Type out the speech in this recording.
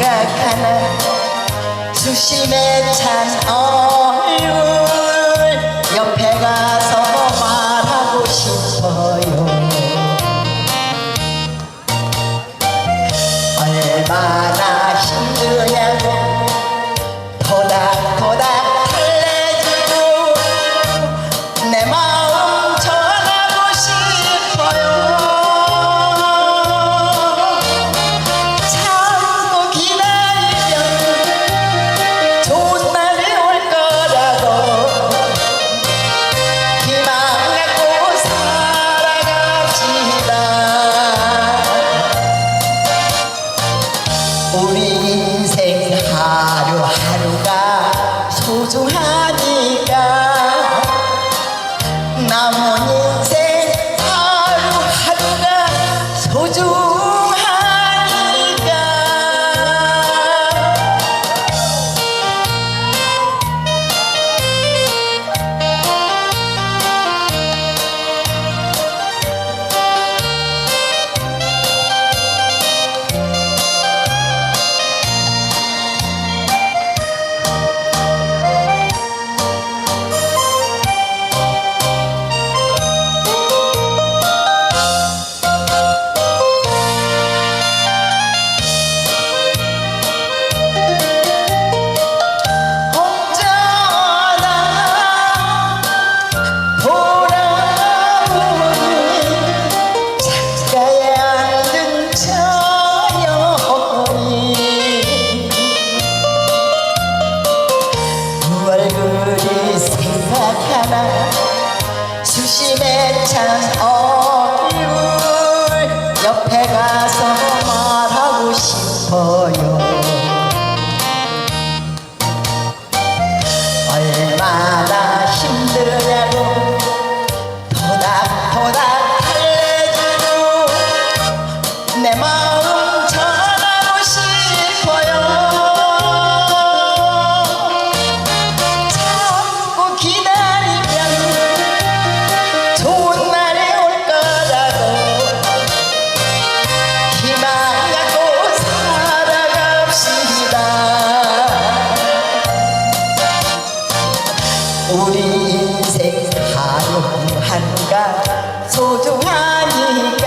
두 얼굴이 생각하는 수심에 찬얼 나타나 수심에 찬 얼굴 옆에 가서 말하고 싶어요. 얼마나 힘들냐고 토닥토닥 할래주고 내 마음 우리 인생 하루 한가 소중하니